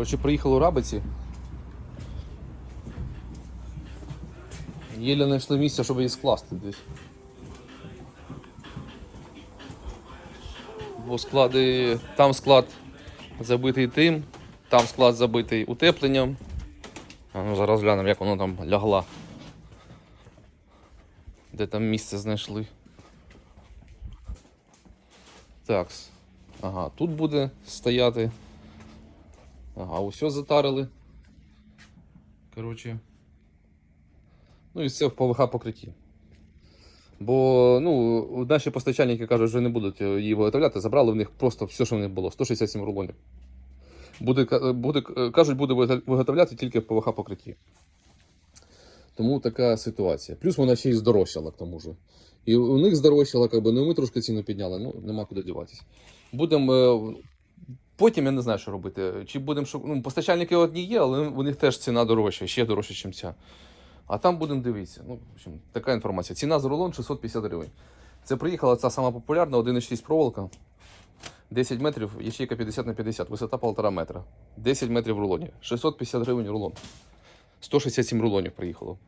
Коротше, приїхали у Рабиці. Єле знайшли місце, щоб її скласти десь. Бо склади. Там склад забитий тим, там склад забитий утепленням. А ну зараз глянемо, як воно там лягла. Де там місце знайшли. Так. Ага, тут буде стояти. Ага, усе затарили. Коротше. Ну і все в ПВХ покритті. Бо ну, наші постачальники кажуть, що не будуть її виготовляти, забрали в них просто все, що в них було, 167 рулонів. Буде, буде, кажуть, буде виготовляти тільки в ПВХ покритті. Тому така ситуація. Плюс вона ще й здорожчала к тому ж. І у них здорожчала, как би, ну ми трошки ціну підняли, ну нема куди діватися. Будемо. Потім я не знаю, що робити. Чи будемо шук- ну, постачальники одні є, але у них теж ціна дорожча, ще дорожча, ніж ця. А там будемо дивитися. Ну, в общем, така інформація. Ціна за рулон 650 гривень. Це приїхала ця сама популярна 1,6 проволока. 10 метрів, ячейка 50 на 50, висота 1,5 метра. 10 метрів в рулоні. 650 гривень рулон. 167 рулонів приїхало.